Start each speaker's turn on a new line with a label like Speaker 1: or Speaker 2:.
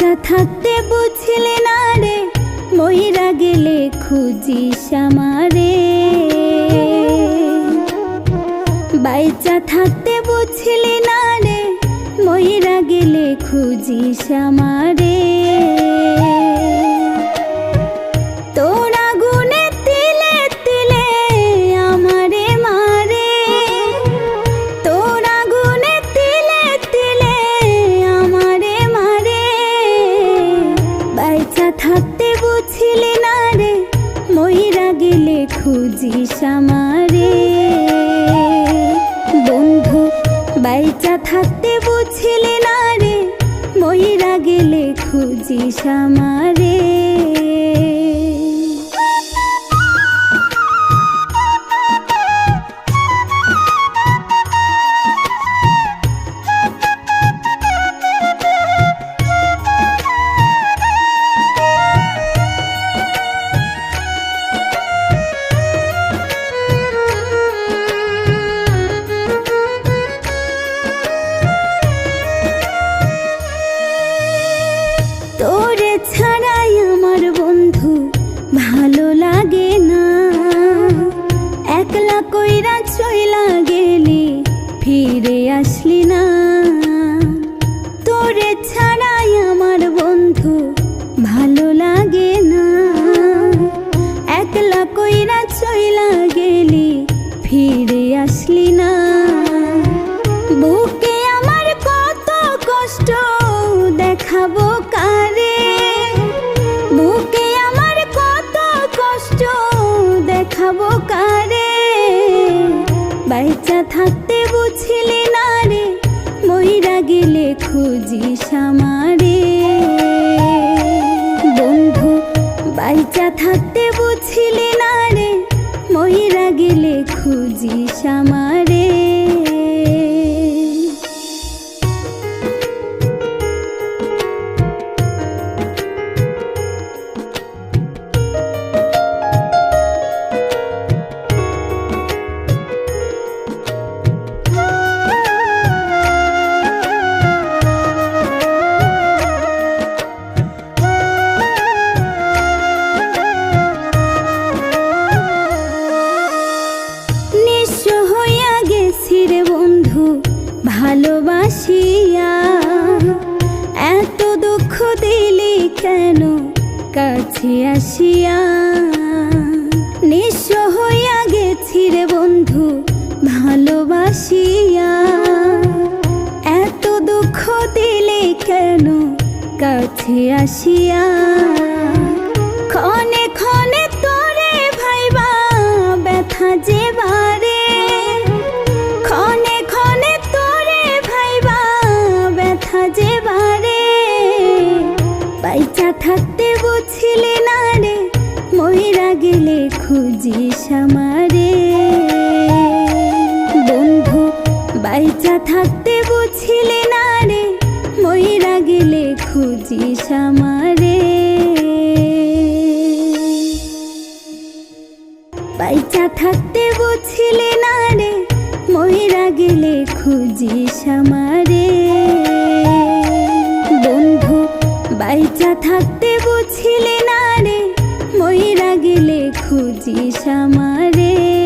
Speaker 1: থাকতে বুঝলে না রে ময়রা গেলে খুঁজিস আমারে। বাইচা থাকতে বুঝলে না রে ময়রা গেলে খুঁজিস আমারে। খুঁজিস আমারে? বন্ধু বাইচা থাকতে বুঝলি না রে? মহিরা গেলে খুঁজিস আমারে? চইলা গেলি ফিরে আসলি না। বুকে আমার কত কষ্ট দেখাবো কারে? বুকে আমার কত কষ্ট দেখাবো কারে? বাইচা থাকতে বুঝলি না রে, মইরা গেলে খুঁজিস আমারে। বন্ধু, বাইচা থাকতে ভালোবাসিয়া, এত দুঃখ দিলি কেন কাছে আসিয়া? নিঃস্ব হইয়া গেছি রে বন্ধু, ভালোবাসিয়া। এত দুঃখ দিলি কেন কাছে আসিয়া? খুঁজিস আমারে। বন্ধু, বাইচা থাকতে বুঝলি না রে মহিরা গেলে খুঁজিস আমারে। বাইচা থাকতে বুঝলি না রে মহিরা গেলে খুঁজিস আমারে। বন্ধু, বাইচা থাকতে বুঝলি মহিরা খুঁজিস আমারে?